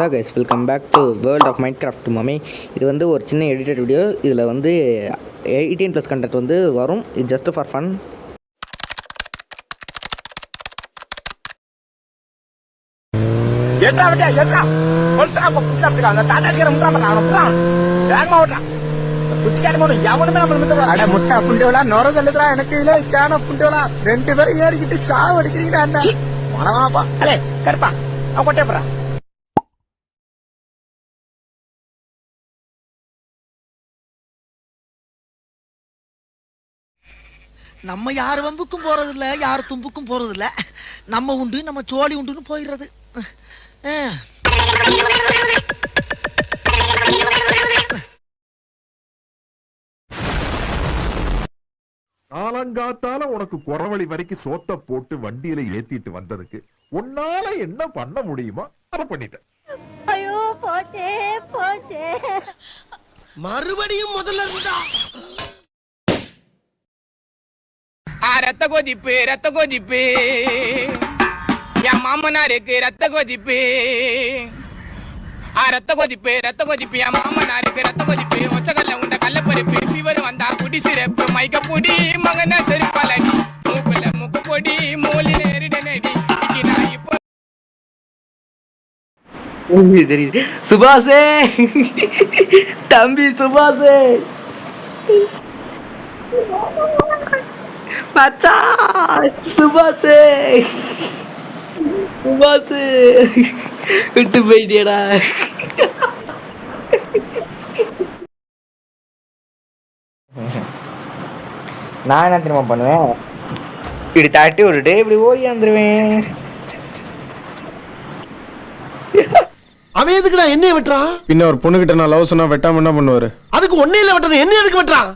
Hello guys welcome back to world of Minecraft mummy இது வந்து ஒரு சின்ன எடிட்டட் வீடியோ இதில் வந்து எயிட்டீன் ப்ளஸ் கண்டென்ட் வந்து வரும். இது ஜஸ்ட் ஃபார் ஃபன் எட்ரா விட்டியா எட்ரா. கொளுத்துறா அப்ப புடிச்சா அப்படிடா அந்த டாடா சீரம் முட்டா பண்ணா அவன புறான் வேகமா ஓட்டுறான் புடிச்சுக்காட்டு போதும் எவனுமே நம்மள மித்த அட முட்டா புண்டவளா நொர தள்ளுதுடா எனக்கு இல்ல புண்டவளா ரெண்டு பேரும் ஏறிக்கிட்டு சாவு அடிக்கிறீங்கடா அண்ணா மனவாப்பா அலே கருப்பா அவன் கொட்டே போறா நம்ம யார் வம்புக்கும் போறது இல்ல யார் தும்புக்கும் போறது இல்ல நம்ம உண்டு நம்ம சோழி உண்டுன்னு போயிடுறது. காலங்காத்தால உனக்கு குறவழி வரைக்கும் சோத்த போட்டு வண்டியில ஏத்திட்டு வந்ததுக்கு உன்னால என்ன பண்ண முடியுமோ அதை பண்ணிட்டேன். ஐயோ போச்சே போச்சே. மறுபடியும் முதல்ல இருந்தா ஆ ரத்த கொதிப்பு ரத்த கொதிப்பு. என் மாமனாருக்கு ரத்த கொதிப்பு. ஆ ரத்த கொதிப்பு ரத்த கொதிப்பு. என் மாமனாருக்கு ரத்த கொதிப்பு. ஒச்சக்கல்ல உண்ட கள்ளப்பருப்பு. ஃபீவர் வந்தா குடி சிறப்பு. மைக்க பொடி மகன செருப்பாலடி. மூக்குல முக்கு பொடி மூலில எரிடனடி தெரியுது. சுபாஷே! தம்பி சுபாஷே! மச்சா சுபாஷே சுபாஷே விட்டு போயிட்டியடா. நான் என்ன தெரியுமா பண்ணுவேன்? இப்படி தாட்டி விட்டுட்டு இப்படி ஓடி வந்துருவேன். அவன் எதுக்குடா என்னைய வெட்டுறான்? பின்ன ஒரு பொண்ணுகிட்ட நான் லவ் சொன்னா வெட்டாம என்ன பண்ணுவாரு? அதுக்கு ஒன்னே இல்ல வெட்டணும் என்ன எதுக்கு வெட்டுறான்?